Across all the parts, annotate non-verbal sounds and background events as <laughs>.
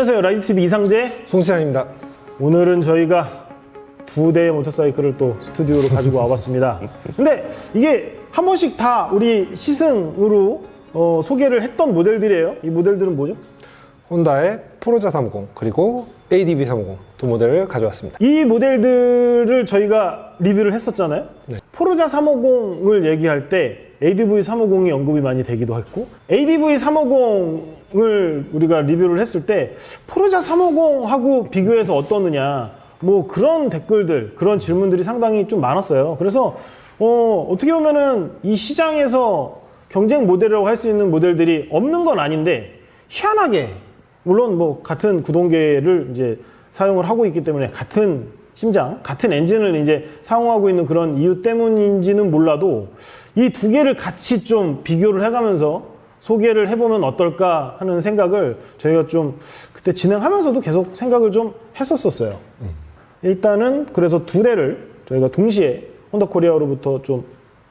안녕하세요. 라이트TV 이상재. 송시장입니다. 오늘은 저희가 두 대의 모터사이클을 또 스튜디오로 가지고 와봤습니다. <laughs> 근데 이게 한 번씩 다 우리 시승으로 어, 소개를 했던 모델들이에요. 이 모델들은 뭐죠? 혼다의 포르자 350 그리고 ADB 350 두 모델을 가져왔습니다. 이 모델들을 저희가 리뷰를 했었잖아요. 네. 포르자 350을 얘기할 때 ADV 350이 언급이 많이 되기도 했고 ADV 350을 우리가 리뷰를 했을 때 포르자 350하고 비교해서 어떠느냐 뭐 그런 댓글들 그런 질문들이 상당히 좀 많았어요. 그래서 어, 어떻게 보면은 이 시장에서 경쟁 모델이라고 할 수 있는 모델들이 없는 건 아닌데 희한하게 물론 뭐 같은 구동계를 이제 사용을 하고 있기 때문에 같은 심장, 같은 엔진을 이제 사용하고 있는 그런 이유 때문인지는 몰라도 이 두 개를 같이 좀 비교를 해가면서 소개를 해보면 어떨까 하는 생각을 저희가 좀 그때 진행하면서도 계속 생각을 좀 했었었어요. 일단은 그래서 두 대를 저희가 동시에 혼다 코리아로부터 좀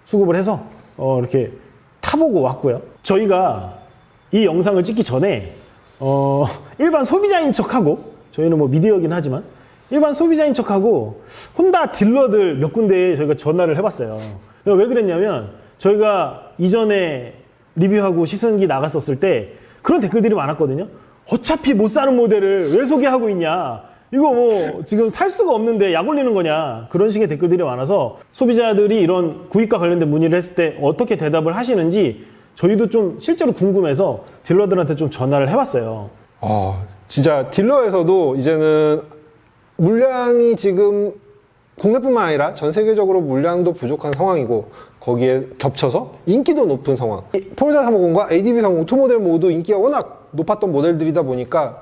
수급을 해서 어, 이렇게 타보고 왔고요. 저희가 이 영상을 찍기 전에 어, 일반 소비자인 척하고 저희는 뭐 미디어긴 하지만 일반 소비자인 척하고 혼다 딜러들 몇 군데에 저희가 전화를 해봤어요. 왜 그랬냐면 저희가 이전에 리뷰하고 시승기 나갔었을 때 그런 댓글들이 많았거든요. 어차피 못 사는 모델을 왜 소개하고 있냐. 이거 뭐 지금 살 수가 없는데 약 올리는 거냐. 그런 식의 댓글들이 많아서 소비자들이 이런 구입과 관련된 문의를 했을 때 어떻게 대답을 하시는지 저희도 좀 실제로 궁금해서 딜러들한테 좀 전화를 해봤어요. 아, 진짜 딜러에서도 이제는 물량이 지금 국내뿐만 아니라 전 세계적으로 물량도 부족한 상황이고 거기에 겹쳐서 인기도 높은 상황. 이 포르자 350과 ADB 350 두 모델 모두 인기가 워낙 높았던 모델들이다 보니까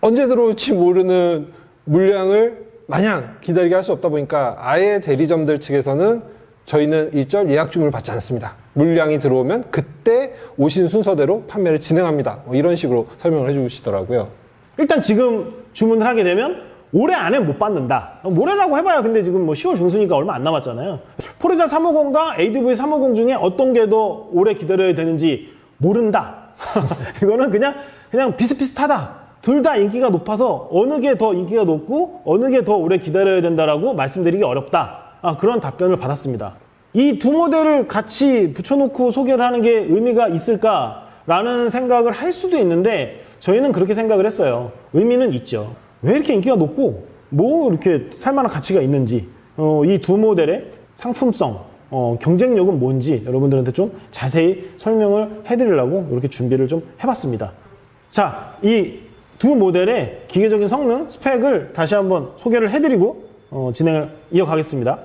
언제 들어올지 모르는 물량을 마냥 기다리게 할 수 없다 보니까 아예 대리점들 측에서는 저희는 일절 예약 주문을 받지 않습니다. 물량이 들어오면 그때 오신 순서대로 판매를 진행합니다. 뭐 이런 식으로 설명을 해주시더라고요. 일단 지금 주문을 하게 되면 올해 안에 못 받는다. 모레라고 해봐야 근데 지금 뭐 10월 중순이니까 얼마 안 남았잖아요. 포르자 350과 ADV 350 중에 어떤 게 더 오래 기다려야 되는지 모른다. <laughs> 이거는 그냥 그냥 비슷비슷하다. 둘 다 인기가 높아서 어느 게 더 인기가 높고 어느 게 더 오래 기다려야 된다라고 말씀드리기 어렵다. 아, 그런 답변을 받았습니다. 이 두 모델을 같이 붙여놓고 소개를 하는 게 의미가 있을까라는 생각을 할 수도 있는데 저희는 그렇게 생각을 했어요. 의미는 있죠. 왜 이렇게 인기가 높고 뭐 이렇게 살만한 가치가 있는지 어, 이 두 모델의 상품성, 어, 경쟁력은 뭔지 여러분들한테 좀 자세히 설명을 해드리려고 이렇게 준비를 좀 해봤습니다. 자, 이 두 모델의 기계적인 성능, 스펙을 다시 한번 소개를 해드리고 어, 진행을 이어가겠습니다.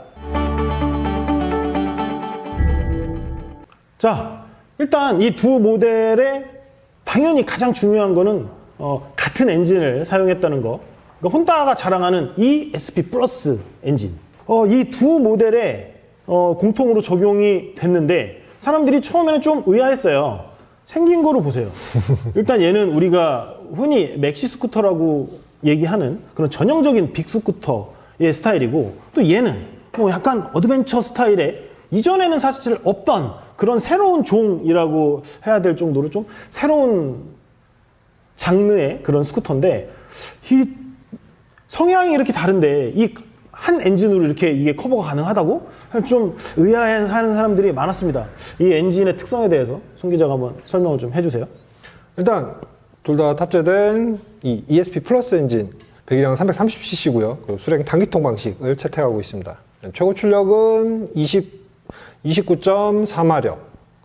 자, 일단 이 두 모델의 당연히 가장 중요한 거는 어, 같은 엔진을 사용했다는 거. 그러니까 혼다가 자랑하는 ESP 플러스 엔진. 어, 이 두 모델에 어, 공통으로 적용이 됐는데 사람들이 처음에는 좀 의아했어요. 생긴 거로 보세요. <laughs> 일단 얘는 우리가 흔히 맥시 스쿠터라고 얘기하는 그런 전형적인 빅 스쿠터의 스타일이고 또 얘는 뭐 약간 어드벤처 스타일의 이전에는 사실 없던 그런 새로운 종이라고 해야 될 정도로 좀 새로운 장르의 그런 스쿠터인데 이 성향이 이렇게 다른데 이 한 엔진으로 이렇게 이게 커버가 가능하다고 좀 의아해하는 사람들이 많았습니다. 이 엔진의 특성에 대해서 송 기자가 한번 설명을 좀 해주세요. 일단 둘 다 탑재된 이 ESP 플러스 엔진 배기량은 330cc고요. 수랭 단기통 방식을 채택하고 있습니다. 최고 출력은 20, 29.4마력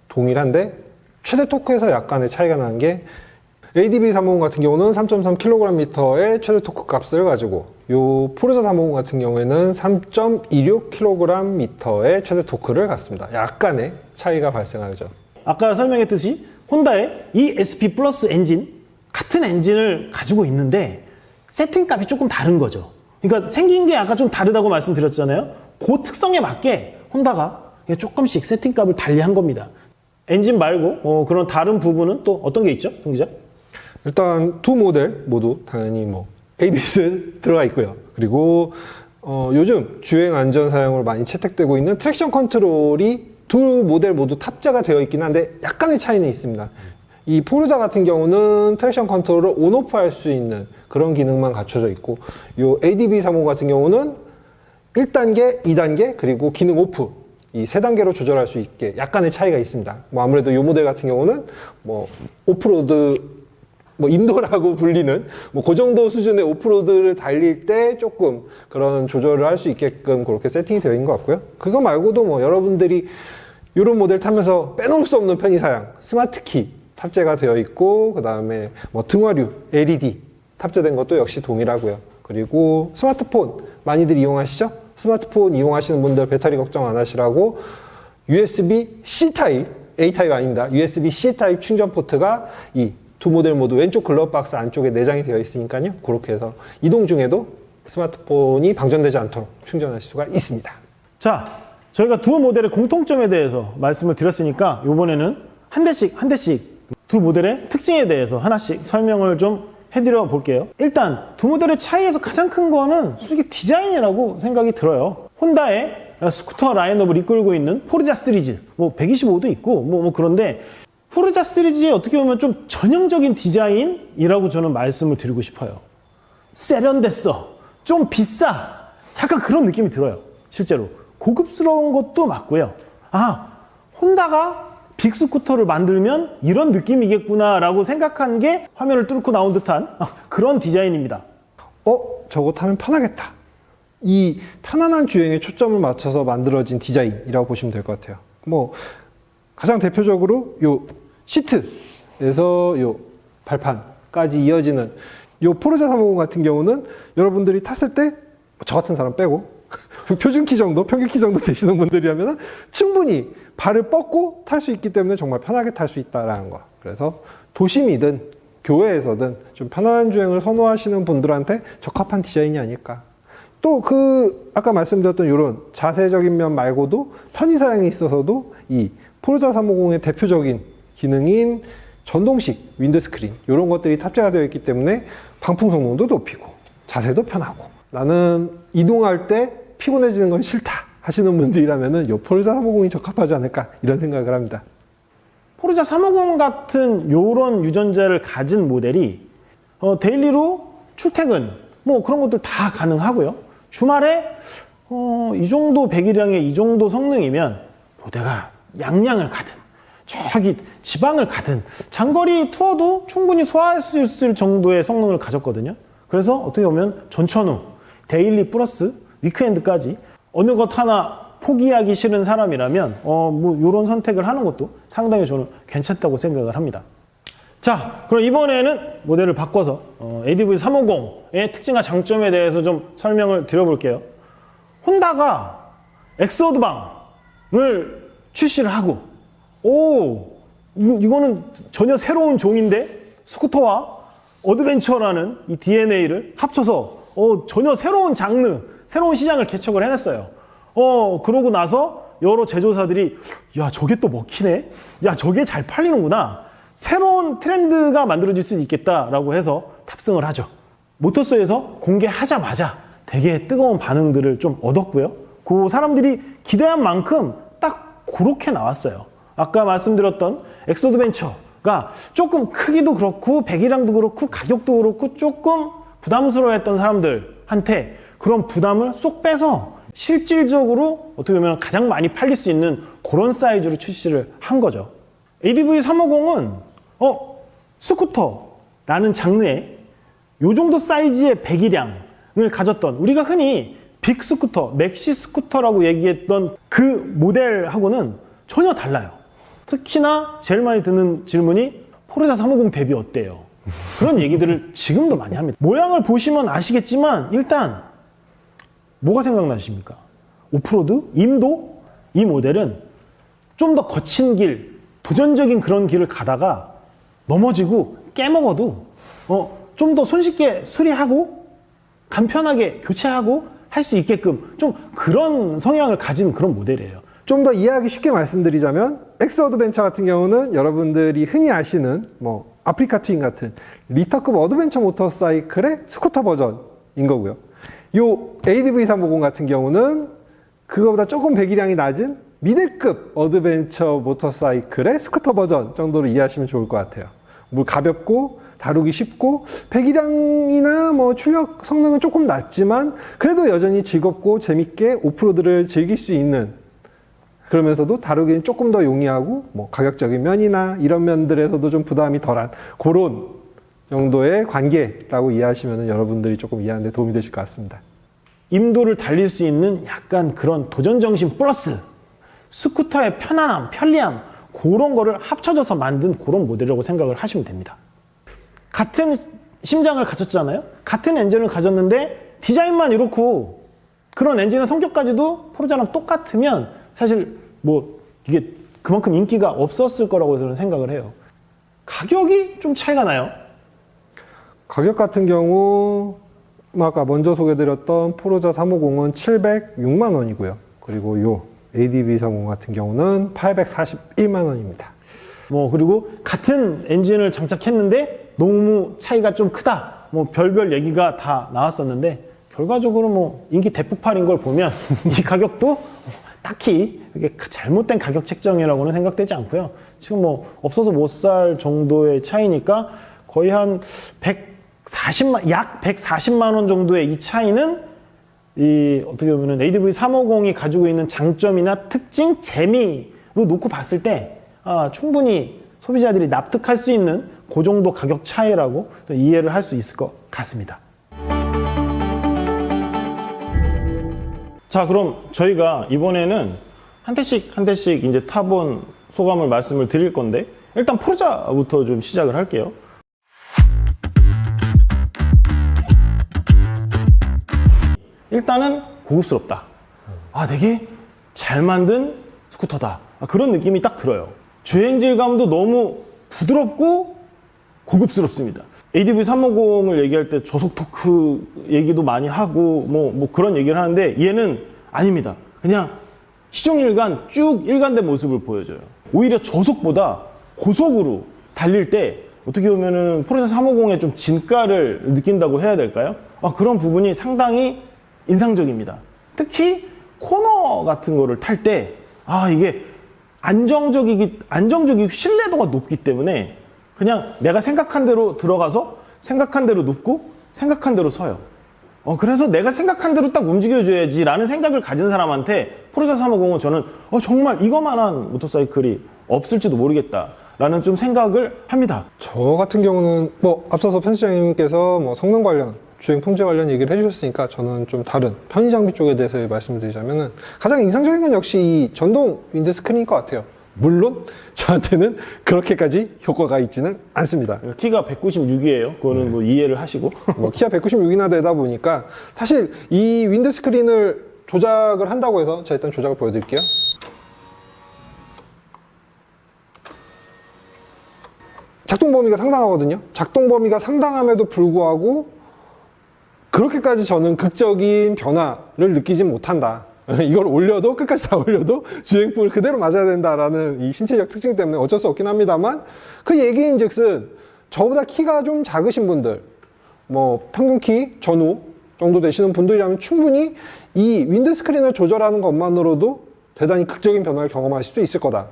동일한데 최대 토크에서 약간의 차이가 나는 게 ADB 350 같은 경우는 3.3kgm의 최대 토크 값을 가지고 요 포르자 350 같은 경우에는 3.26kgm의 최대 토크를 갖습니다. 약간의 차이가 발생하죠. 아까 설명했듯이 혼다의 이 SP 플러스 엔진 같은 엔진을 가지고 있는데 세팅 값이 조금 다른 거죠. 그러니까 생긴 게 아까 좀 다르다고 말씀드렸잖아요. 그 특성에 맞게 혼다가 조금씩 세팅 값을 달리한 겁니다. 엔진 말고 어, 그런 다른 부분은 또 어떤 게 있죠, 송 기자? 일단 두 모델 모두 당연히 뭐 ABS <laughs> 들어가 있고요. 그리고 어, 요즘 주행 안전 사용으로 많이 채택되고 있는 트랙션 컨트롤이 두 모델 모두 탑재가 되어 있긴 한데 약간의 차이는 있습니다. 이 포르자 같은 경우는 트랙션 컨트롤을 온오프 할 수 있는 그런 기능만 갖춰져 있고 요 ADB 35 같은 경우는 1단계, 2단계 그리고 기능 오프 이 세 단계로 조절할 수 있게 약간의 차이가 있습니다. 뭐 아무래도 이 모델 같은 경우는 뭐 오프로드 뭐 인도라고 <laughs> 불리는 뭐 그 정도 수준의 오프로드를 달릴 때 조금 그런 조절을 할 수 있게끔 그렇게 세팅이 되어 있는 것 같고요. 그거 말고도 뭐 여러분들이 이런 모델 타면서 빼놓을 수 없는 편의사양 스마트 키 탑재가 되어 있고 그 다음에 뭐 등화류 LED 탑재된 것도 역시 동일하고요. 그리고 스마트폰 많이들 이용하시죠? 스마트폰 이용하시는 분들 배터리 걱정 안 하시라고 USB C 타입, A 타입 아닙니다. USB C 타입 충전 포트가 이 두 모델 모두 왼쪽 글러브 박스 안쪽에 내장이 되어 있으니까요. 그렇게 해서 이동 중에도 스마트폰이 방전되지 않도록 충전하실 수가 있습니다. 자, 저희가 두 모델의 공통점에 대해서 말씀을 드렸으니까 이번에는 한 대씩 한 대씩 두 모델의 특징에 대해서 하나씩 설명을 좀 해드려 볼게요. 일단 두 모델의 차이에서 가장 큰 거는 솔직히 디자인이라고 생각이 들어요. 혼다의 스쿠터 라인업을 이끌고 있는 포르자 시리즈, 뭐 125도 있고 뭐, 뭐 그런데 포르자 시리즈의 어떻게 보면 좀 전형적인 디자인이라고 저는 말씀을 드리고 싶어요. 세련됐어. 좀 비싸. 약간 그런 느낌이 들어요. 실제로. 고급스러운 것도 맞고요. 아, 혼다가 빅스쿠터를 만들면 이런 느낌이겠구나라고 생각한 게 화면을 뚫고 나온 듯한 아, 그런 디자인입니다. 어, 저거 타면 편하겠다. 이 편안한 주행에 초점을 맞춰서 만들어진 디자인이라고 보시면 될 것 같아요. 뭐, 가장 대표적으로 요 시트에서 요 발판까지 이어지는 요 포르자 350 같은 경우는 여러분들이 탔을 때 저 같은 사람 빼고 <laughs> 표준 키 정도, 평균 키 정도 되시는 분들이라면 충분히 발을 뻗고 탈 수 있기 때문에 정말 편하게 탈 수 있다라는 거. 그래서 도심이든 교외에서든 좀 편안한 주행을 선호하시는 분들한테 적합한 디자인이 아닐까. 또 그 아까 말씀드렸던 이런 자세적인 면 말고도 편의 사양에 있어서도 이 포르자 350의 대표적인 기능인 전동식 윈드 스크린 이런 것들이 탑재가 되어 있기 때문에 방풍 성능도 높이고 자세도 편하고 나는 이동할 때 피곤해지는 건 싫다 하시는 분들이라면은 요 포르자 350이 적합하지 않을까 이런 생각을 합니다. 포르자 350 같은 요런 유전자를 가진 모델이 어, 데일리로 출퇴근 뭐 그런 것들 다 가능하고요. 주말에 어, 이 정도 배기량에 이 정도 성능이면 뭐 내가 양양을 가든 저기 지방을 가든 장거리 투어도 충분히 소화할 수 있을 정도의 성능을 가졌거든요. 그래서 어떻게 보면 전천후, 데일리 플러스 위크엔드까지 어느 것 하나 포기하기 싫은 사람이라면 어 뭐 이런 선택을 하는 것도 상당히 저는 괜찮다고 생각을 합니다. 자, 그럼 이번에는 모델을 바꿔서 어, ADV 350의 특징과 장점에 대해서 좀 설명을 드려볼게요. 혼다가 엑소드방을 출시를 하고, 오, 이거- 이거는 전혀 새로운 종인데 스쿠터와 어드벤처라는 이 DNA를 합쳐서 어, 전혀 새로운 장르, 새로운 시장을 개척을 해냈어요. 어, 그러고 나서 여러 제조사들이 야, 저게 또 먹히네? 야, 저게 잘 팔리는구나. 새로운 트렌드가 만들어질 수 있겠다라고 해서 탑승을 하죠. 모터스에서 공개하자마자 되게 뜨거운 반응들을 좀 얻었고요. 그 사람들이 기대한 만큼 딱 그렇게 나왔어요. 아까 말씀드렸던 엑소드 벤처가 조금 크기도 그렇고 배기량도 그렇고 가격도 그렇고 조금 부담스러워했던 사람들한테 그런 부담을 쏙 빼서 실질적으로 어떻게 보면 가장 많이 팔릴 수 있는 그런 사이즈로 출시를 한 거죠. ADV 350은 어 스쿠터라는 장르의 요 정도 사이즈의 배기량을 가졌던 우리가 흔히 빅 스쿠터, 맥시 스쿠터라고 얘기했던 그 모델하고는 전혀 달라요. 특히나 제일 많이 듣는 질문이 포르자 350 대비 어때요? 그런 얘기들을 지금도 많이 합니다. 모양을 보시면 아시겠지만 일단 뭐가 생각나십니까? 오프로드? 임도? 이 모델은 좀 더 거친 길, 도전적인 그런 길을 가다가 넘어지고 깨먹어도 어, 좀 더 손쉽게 수리하고 간편하게 교체하고 할 수 있게끔 좀 그런 성향을 가진 그런 모델이에요. 좀 더 이해하기 쉽게 말씀드리자면 엑스 어드벤처 같은 경우는 여러분들이 흔히 아시는 뭐 아프리카 트윈 같은 리터급 어드벤처 모터사이클의 스쿠터 버전인 거고요. 요 ADV 350 같은 경우는 그거보다 조금 배기량이 낮은 미들급 어드벤처 모터사이클의 스쿠터 버전 정도로 이해하시면 좋을 것 같아요. 뭐 가볍고 다루기 쉽고 배기량이나 뭐 출력 성능은 조금 낮지만 그래도 여전히 즐겁고 재밌게 오프로드를 즐길 수 있는 그러면서도 다루기는 조금 더 용이하고 뭐 가격적인 면이나 이런 면들에서도 좀 부담이 덜한 그런 정도의 관계라고 이해하시면 여러분들이 조금 이해하는 데 도움이 되실 것 같습니다. 임도를 달릴 수 있는 약간 그런 도전 정신 플러스 스쿠터의 편안함, 편리함 그런 거를 합쳐져서 만든 그런 모델이라고 생각을 하시면 됩니다. 같은 심장을 가졌잖아요. 같은 엔진을 가졌는데 디자인만 이렇고 그런 엔진의 성격까지도 포르자랑 똑같으면 사실 뭐 이게 그만큼 인기가 없었을 거라고 저는 생각을 해요. 가격이 좀 차이가 나요. 가격 같은 경우 뭐 아까 먼저 소개드렸던 포르자 350은 706만 원이고요. 그리고 요 ADB 350 같은 경우는 841만 원입니다. 뭐 그리고 같은 엔진을 장착했는데 너무 차이가 좀 크다. 뭐 별별 얘기가 다 나왔었는데 결과적으로 뭐 인기 대폭발인 걸 보면 <laughs> 이 가격도 딱히 이게 잘못된 가격 책정이라고는 생각되지 않고요. 지금 뭐 없어서 못 살 정도의 차이니까 거의 한 140만 약 140만 원 정도의 이 차이는 이 어떻게 보면은 ADV 350이 가지고 있는 장점이나 특징, 재미로 놓고 봤을 때 아, 충분히 소비자들이 납득할 수 있는 그 정도 가격 차이라고 이해를 할 수 있을 것 같습니다. 자, 그럼 저희가 이번에는 한 대씩 한 대씩 이제 타본 소감을 말씀을 드릴 건데 일단 포르자부터 좀 시작을 할게요. 일단은 고급스럽다. 아, 되게 잘 만든 스쿠터다. 아, 그런 느낌이 딱 들어요. 주행 질감도 너무 부드럽고 고급스럽습니다. ADV 350을 얘기할 때 저속 토크 얘기도 많이 하고 뭐, 뭐 그런 얘기를 하는데 얘는 아닙니다. 그냥 시종일관 쭉 일관된 모습을 보여줘요. 오히려 저속보다 고속으로 달릴 때 어떻게 보면은 포르쉐 350의 좀 진가를 느낀다고 해야 될까요? 아, 그런 부분이 상당히 인상적입니다. 특히 코너 같은 거를 탈 때, 아, 이게 안정적이기, 안정적이고 신뢰도가 높기 때문에 그냥 내가 생각한 대로 들어가서 생각한 대로 눕고 생각한 대로 서요. 어, 그래서 내가 생각한 대로 딱 움직여줘야지 라는 생각을 가진 사람한테 포르자 350은 저는 어, 정말 이거만한 모터사이클이 없을지도 모르겠다 라는 좀 생각을 합니다. 저 같은 경우는 뭐 앞서서 편집장님께서 뭐 성능 관련 주행 품질 관련 얘기를 해주셨으니까 저는 좀 다른 편의 장비 쪽에 대해서 말씀드리자면은 가장 인상적인 건 역시 이 전동 윈드 스크린인 것 같아요. 물론 저한테는 그렇게까지 효과가 있지는 않습니다. 키가 196이에요. 그거는 뭐 이해를 하시고. 뭐 키가 196이나 되다 보니까 사실 이 윈드 스크린을 조작을 한다고 해서 제가 일단 조작을 보여드릴게요. 작동 범위가 상당하거든요. 작동 범위가 상당함에도 불구하고 그렇게까지 저는 극적인 변화를 느끼진 못한다. <laughs> 이걸 올려도 끝까지 다 올려도 주행풍을 그대로 맞아야 된다라는 이 신체적 특징 때문에 어쩔 수 없긴 합니다만 그 얘기인즉슨 저보다 키가 좀 작으신 분들 뭐 평균 키 전후 정도 되시는 분들이라면 충분히 이 윈드 스크린을 조절하는 것만으로도 대단히 극적인 변화를 경험하실 수 있을 거다.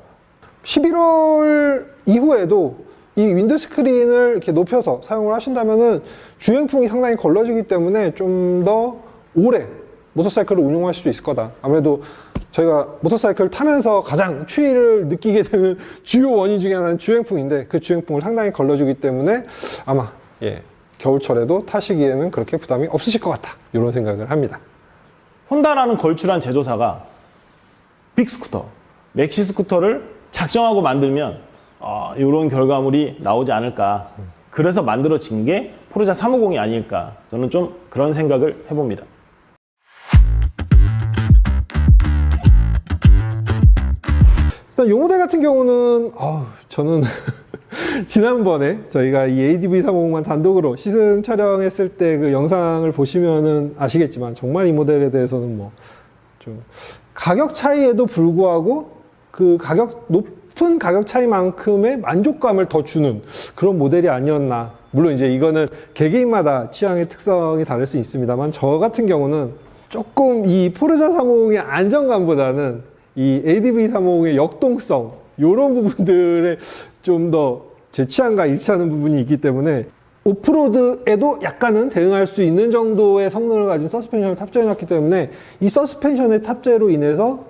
11월 이후에도 이 윈드 스크린을 이렇게 높여서 사용을 하신다면은 주행풍이 상당히 걸러지기 때문에 좀 더 오래 모터사이클을 운용하실 수 있을 거다. 아무래도 저희가 모터사이클을 타면서 가장 추위를 느끼게 <laughs> 되는 주요 원인 중에 하나는 주행풍인데 그 주행풍을 상당히 걸러주기 때문에 아마 예, 겨울철에도 타시기에는 그렇게 부담이 없으실 것 같다. 이런 생각을 합니다. 혼다라는 걸출한 제조사가 빅스쿠터, 맥시 스쿠터를 작정하고 만들면 아, 이런 결과물이 나오지 않을까. 그래서 만들어진 게 포르자 350이 아닐까. 저는 좀 그런 생각을 해봅니다. 요 모델 같은 경우는 아우, 저는 <laughs> 지난번에 저희가 이 ADV 350만 단독으로 시승 촬영했을 때 그 영상을 보시면은 아시겠지만 정말 이 모델에 대해서는 뭐 좀 가격 차이에도 불구하고 그 가격 높은 가격 차이만큼의 만족감을 더 주는 그런 모델이 아니었나. 물론 이제 이거는 개개인마다 취향의 특성이 다를 수 있습니다만 저 같은 경우는 조금 이 포르자 350의 안정감보다는 이 ADV 350의 역동성 이런 부분들에 좀 더 제 취향과 일치하는 부분이 있기 때문에 오프로드에도 약간은 대응할 수 있는 정도의 성능을 가진 서스펜션을 탑재해놨기 때문에 이 서스펜션의 탑재로 인해서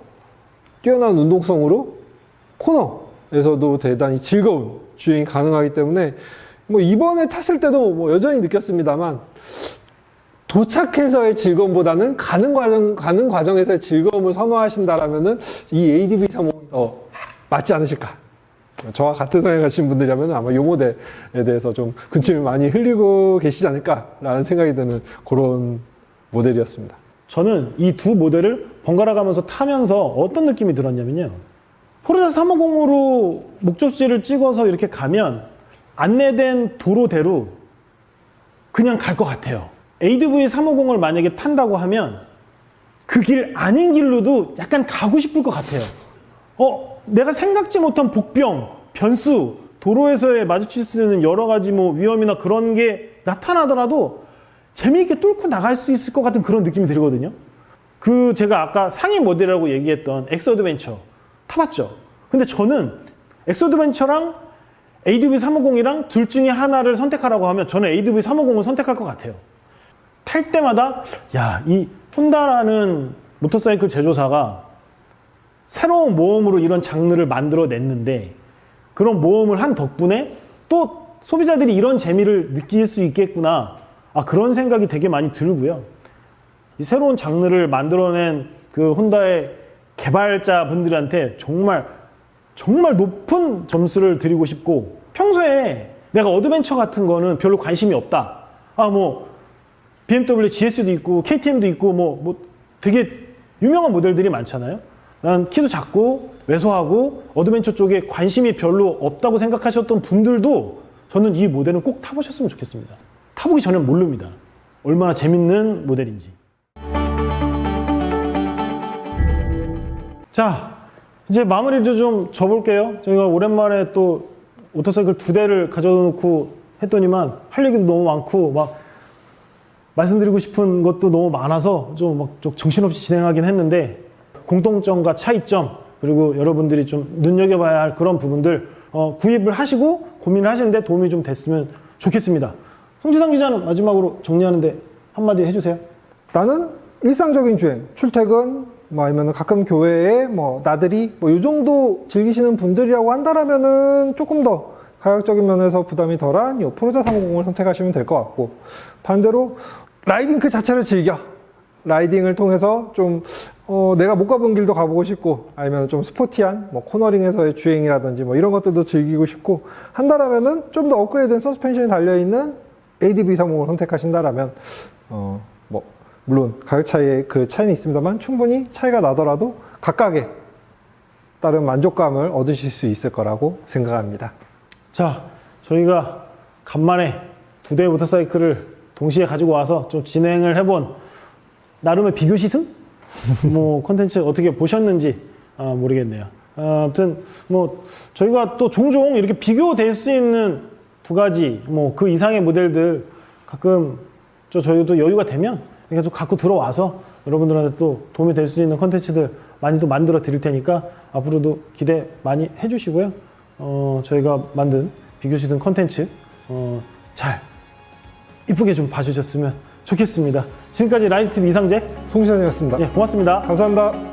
뛰어난 운동성으로 코너에서도 대단히 즐거운 주행이 가능하기 때문에 뭐 이번에 탔을 때도 뭐 여전히 느꼈습니다만 도착해서의 즐거움보다는 가는 과정 가는 과정에서의 즐거움을 선호하신다라면은 이 ADV 350이 더 맞지 않으실까? 저와 같은 성향 가신 분들이라면 아마 이 모델에 대해서 좀 군침을 많이 흘리고 계시지 않을까라는 생각이 드는 그런 모델이었습니다. 저는 이 두 모델을 번갈아 가면서 타면서 어떤 느낌이 들었냐면요. 포르자 350으로 목적지를 찍어서 이렇게 가면 안내된 도로대로 그냥 갈 것 같아요. ADV 350을 만약에 탄다고 하면 그 길 아닌 길로도 약간 가고 싶을 것 같아요. 어, 내가 생각지 못한 복병, 변수, 도로에서의 마주칠 수 있는 여러 가지 뭐 위험이나 그런 게 나타나더라도 재미있게 뚫고 나갈 수 있을 것 같은 그런 느낌이 들거든요. 그 제가 아까 상위 모델이라고 얘기했던 엑서드벤처 타봤죠. 근데 저는 엑서드벤처랑 ADV 350이랑 둘 중에 하나를 선택하라고 하면 저는 ADV 350을 선택할 것 같아요. 탈 때마다 야, 이 혼다라는 모터사이클 제조사가 새로운 모험으로 이런 장르를 만들어 냈는데 그런 모험을 한 덕분에 또 소비자들이 이런 재미를 느낄 수 있겠구나. 아, 그런 생각이 되게 많이 들고요. 이 새로운 장르를 만들어낸 그 혼다의 개발자 분들한테 정말 정말 높은 점수를 드리고 싶고 평소에 내가 어드벤처 같은 거는 별로 관심이 없다. 아, 뭐 BMW GS도 있고 KTM도 있고 뭐, 뭐 되게 유명한 모델들이 많잖아요. 난 키도 작고 왜소하고 어드벤처 쪽에 관심이 별로 없다고 생각하셨던 분들도 저는 이 모델은 꼭 타보셨으면 좋겠습니다. 타보기 전엔 모릅니다. 얼마나 재밌는 모델인지. 자, 이제 마무리 좀 줘볼게요. 저희가 오랜만에 또 오토사이클 두 대를 가져놓고 했더니만 할 얘기도 너무 많고 막 말씀드리고 싶은 것도 너무 많아서 좀 막 좀 정신없이 진행하긴 했는데 공통점과 차이점 그리고 여러분들이 좀 눈여겨봐야 할 그런 부분들 어, 구입을 하시고 고민을 하시는데 도움이 좀 됐으면 좋겠습니다. 송지상 기자는 마지막으로 정리하는데 한마디 해주세요. 나는 일상적인 주행, 출퇴근, 뭐 아니면 가끔 교회에 뭐 나들이 뭐 이 정도 즐기시는 분들이라고 한다라면은 조금 더 가격적인 면에서 부담이 덜한 이 포르자 350을 선택하시면 될 것 같고 반대로 라이딩 그 자체를 즐겨 라이딩을 통해서 좀 어, 내가 못 가본 길도 가보고 싶고 아니면 좀 스포티한 뭐 코너링에서의 주행이라든지 뭐 이런 것들도 즐기고 싶고 한다라면은 좀 더 업그레이드된 서스펜션이 달려 있는 ADV 350을 선택하신다라면 어, 뭐 물론 가격 차이에 그 차이는 있습니다만 충분히 차이가 나더라도 각각의 다른 만족감을 얻으실 수 있을 거라고 생각합니다. 자, 저희가 간만에 두 대의 모터사이클을 동시에 가지고 와서 좀 진행을 해본 나름의 비교 시승? <laughs> 뭐 컨텐츠 어떻게 보셨는지 아, 모르겠네요. 아, 아무튼 뭐 저희가 또 종종 이렇게 비교될 수 있는 두 가지 뭐 그 이상의 모델들 가끔 저 저희도 여유가 되면 이렇게 좀 갖고 들어와서 여러분들한테 또 도움이 될 수 있는 컨텐츠들 많이 또 만들어 드릴 테니까 앞으로도 기대 많이 해주시고요. 어, 저희가 만든 비교 시즌 컨텐츠 어, 잘 이쁘게 좀 봐주셨으면 좋겠습니다. 지금까지 라이트TV 이상재 송시선이었습니다. 예, 고맙습니다. 감사합니다.